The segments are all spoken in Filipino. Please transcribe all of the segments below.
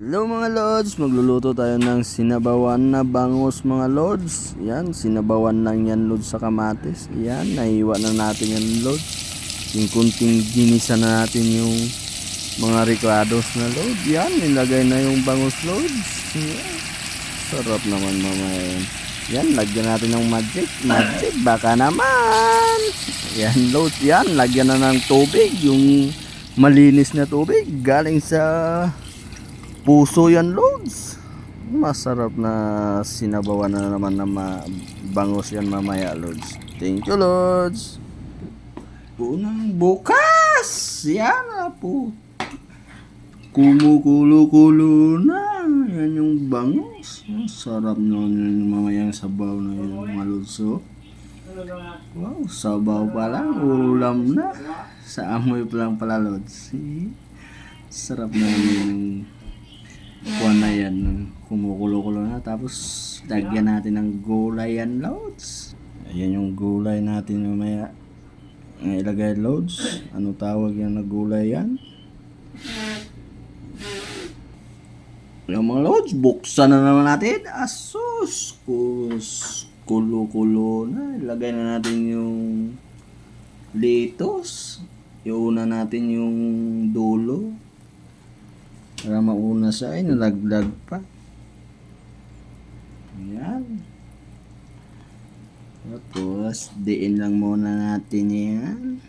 Hello mga Lods, magluluto tayo ng sinabawan na bangus mga Lods. Yan, sinabawan lang yan Lods sa kamatis. Yan, nahiwa na natin yan Lods. Yung kunting ginisa na natin yung mga ricados na Lods. Yan, nilagay na yung bangus Lods. Yan. Sarap naman mamaya yan. Yan, lagyan natin ng magic. Magic, baka naman. Yan Lods, yan, lagyan na ng tubig. Yung malinis na tubig galing sa Puso yan, Lods. Masarap na sinabawan na naman na bangus yan mamaya, Lods. Thank you, Lods. Unang bukas! Yan na po. Kumukulo-kulo na. Yan yung bangus. Ang sarap nun yung mamayang sabaw na yun, mga Lods. oh. Wow, sabaw pa lang. Ulam na. Sa amoy pa lang pala, Lods. Sarap na yung kuha na yan, kumukulo-kulo na. Tapos, lagyan natin ng gulay yan, loads. Ayan yung gulay natin mamaya. Ilagay loads. Ano tawag yan na gulay yan? Yung mga loads, buksan na naman natin. Asus! Kus, kulo-kulo na. Ilagay na natin yung litos. Iuna natin yung dulo. Para mauna sa ay nalaglag pa. Ayan. Tapos, diin lang muna natin yan.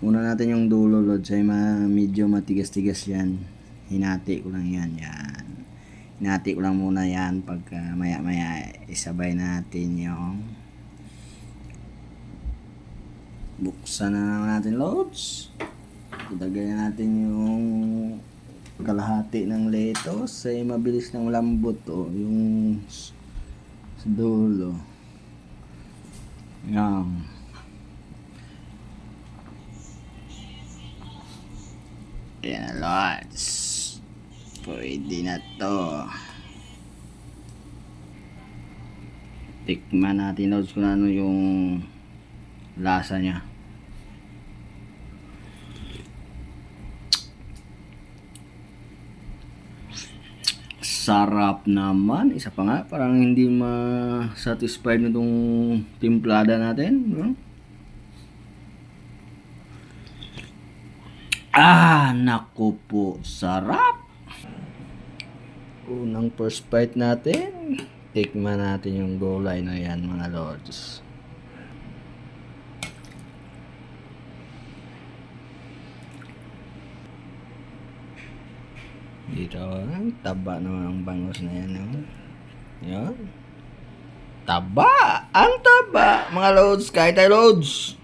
Muna natin yung dulo, Lord. Ay ma medyo matigas-tigas yan. Hinati ko lang yan. Yan. Hinati ko lang muna yan. Pagka maya-maya isabay natin yung buksan na natin, Lords. Ilagay na natin yung kalahati ng lettuce ay mabilis ng lambot o yung s- sa dulo. Yan. Yan lots. Pwede na to. Tikman natin lods kung ano yung lasa niya. Sarap naman. Isa pa nga, parang hindi ma-satisfied nitong timplada natin. No? Ah, naku po. Sarap! Unang first bite natin. Tikman natin yung gulay na yan, mga lords. Dito, taba naman ang bangus na yan. No? Yan. Taba! Ang taba! Mga loads, kahit tayo loads!